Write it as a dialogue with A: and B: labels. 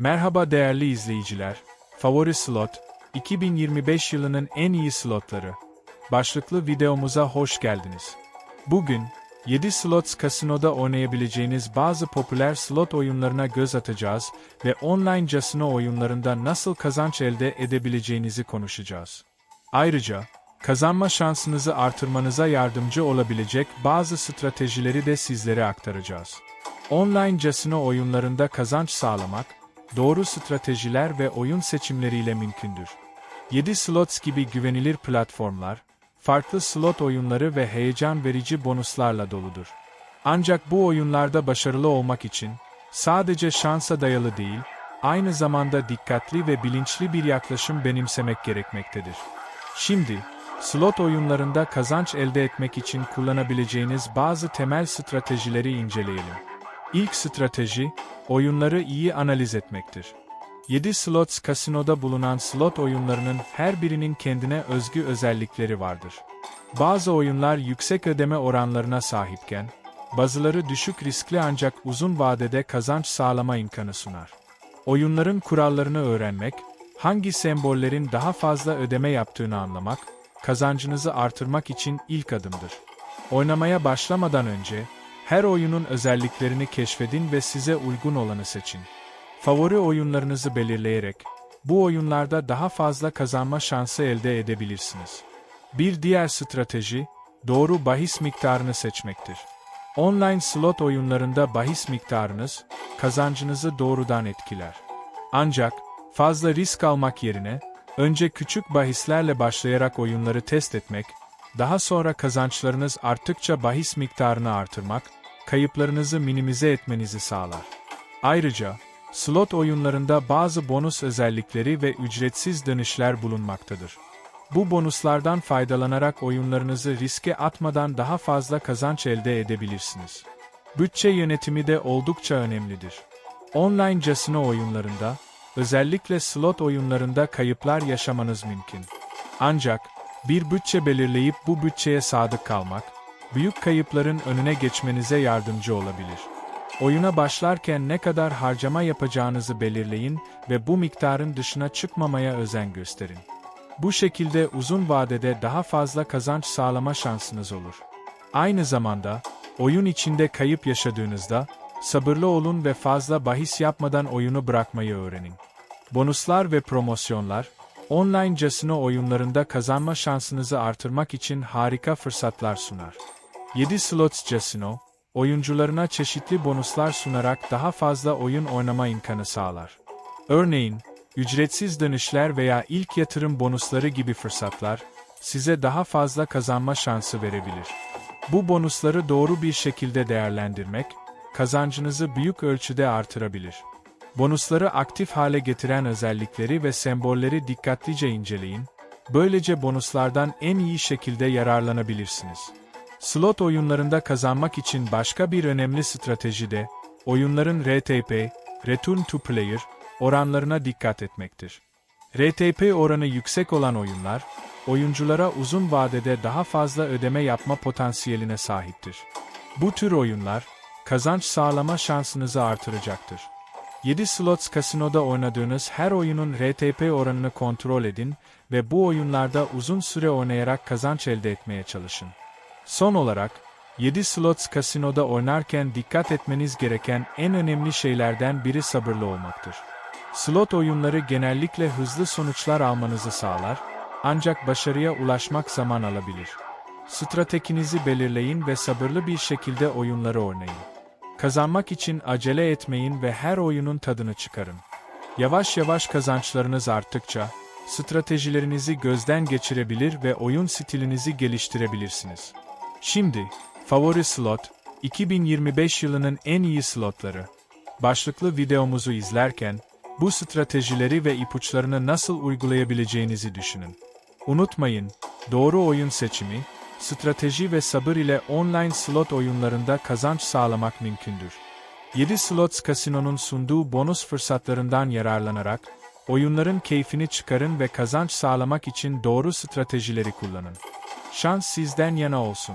A: Merhaba değerli izleyiciler. Favori slot, 2025 yılının en iyi slotları. Başlıklı videomuza hoş geldiniz. Bugün, 7 Slots Casino'da oynayabileceğiniz bazı popüler slot oyunlarına göz atacağız ve online casino oyunlarında nasıl kazanç elde edebileceğinizi konuşacağız. Ayrıca, kazanma şansınızı artırmanıza yardımcı olabilecek bazı stratejileri de sizlere aktaracağız. Online casino oyunlarında kazanç sağlamak, doğru stratejiler ve oyun seçimleriyle mümkündür. 7 Slots gibi güvenilir platformlar, farklı slot oyunları ve heyecan verici bonuslarla doludur. Ancak bu oyunlarda başarılı olmak için, sadece şansa dayalı değil, aynı zamanda dikkatli ve bilinçli bir yaklaşım benimsemek gerekmektedir. Şimdi, slot oyunlarında kazanç elde etmek için kullanabileceğiniz bazı temel stratejileri inceleyelim. İlk strateji, oyunları iyi analiz etmektir. 7 Slots kasinoda bulunan slot oyunlarının her birinin kendine özgü özellikleri vardır. Bazı oyunlar yüksek ödeme oranlarına sahipken, bazıları düşük riskli ancak uzun vadede kazanç sağlama imkanı sunar. Oyunların kurallarını öğrenmek, hangi sembollerin daha fazla ödeme yaptığını anlamak, kazancınızı artırmak için ilk adımdır. Oynamaya başlamadan önce, her oyunun özelliklerini keşfedin ve size uygun olanı seçin. Favori oyunlarınızı belirleyerek, bu oyunlarda daha fazla kazanma şansı elde edebilirsiniz. Bir diğer strateji, doğru bahis miktarını seçmektir. Online slot oyunlarında bahis miktarınız, kazancınızı doğrudan etkiler. Ancak, fazla risk almak yerine, önce küçük bahislerle başlayarak oyunları test etmek, daha sonra kazançlarınız arttıkça bahis miktarını artırmak, kayıplarınızı minimize etmenizi sağlar. Ayrıca, slot oyunlarında bazı bonus özellikleri ve ücretsiz dönüşler bulunmaktadır. Bu bonuslardan faydalanarak oyunlarınızı riske atmadan daha fazla kazanç elde edebilirsiniz. Bütçe yönetimi de oldukça önemlidir. Online casino oyunlarında, özellikle slot oyunlarında kayıplar yaşamanız mümkün. Ancak, bir bütçe belirleyip bu bütçeye sadık kalmak, büyük kayıpların önüne geçmenize yardımcı olabilir. Oyuna başlarken ne kadar harcama yapacağınızı belirleyin ve bu miktarın dışına çıkmamaya özen gösterin. Bu şekilde uzun vadede daha fazla kazanç sağlama şansınız olur. Aynı zamanda, oyun içinde kayıp yaşadığınızda, sabırlı olun ve fazla bahis yapmadan oyunu bırakmayı öğrenin. Bonuslar ve promosyonlar, online casino oyunlarında kazanma şansınızı artırmak için harika fırsatlar sunar. 7 Slots Casino, oyuncularına çeşitli bonuslar sunarak daha fazla oyun oynama imkanı sağlar. Örneğin, ücretsiz dönüşler veya ilk yatırım bonusları gibi fırsatlar, size daha fazla kazanma şansı verebilir. Bu bonusları doğru bir şekilde değerlendirmek, kazancınızı büyük ölçüde artırabilir. Bonusları aktif hale getiren özellikleri ve sembolleri dikkatlice inceleyin, böylece bonuslardan en iyi şekilde yararlanabilirsiniz. Slot oyunlarında kazanmak için başka bir önemli strateji de, oyunların RTP, Return to Player, oranlarına dikkat etmektir. RTP oranı yüksek olan oyunlar, oyunculara uzun vadede daha fazla ödeme yapma potansiyeline sahiptir. Bu tür oyunlar, kazanç sağlama şansınızı artıracaktır. 7 Slots Casino'da oynadığınız her oyunun RTP oranını kontrol edin ve bu oyunlarda uzun süre oynayarak kazanç elde etmeye çalışın. Son olarak, 7 Slots Casino'da oynarken dikkat etmeniz gereken en önemli şeylerden biri sabırlı olmaktır. Slot oyunları genellikle hızlı sonuçlar almanızı sağlar, ancak başarıya ulaşmak zaman alabilir. Stratejinizi belirleyin ve sabırlı bir şekilde oyunları oynayın. Kazanmak için acele etmeyin ve her oyunun tadını çıkarın. Yavaş yavaş kazançlarınız arttıkça, stratejilerinizi gözden geçirebilir ve oyun stilinizi geliştirebilirsiniz. Şimdi, favori slot, 2025 yılının en iyi slotları. Başlıklı videomuzu izlerken, bu stratejileri ve ipuçlarını nasıl uygulayabileceğinizi düşünün. Unutmayın, doğru oyun seçimi, strateji ve sabır ile online slot oyunlarında kazanç sağlamak mümkündür. 7 Slots Casino'nun sunduğu bonus fırsatlarından yararlanarak, oyunların keyfini çıkarın ve kazanç sağlamak için doğru stratejileri kullanın. Şans sizden yana olsun.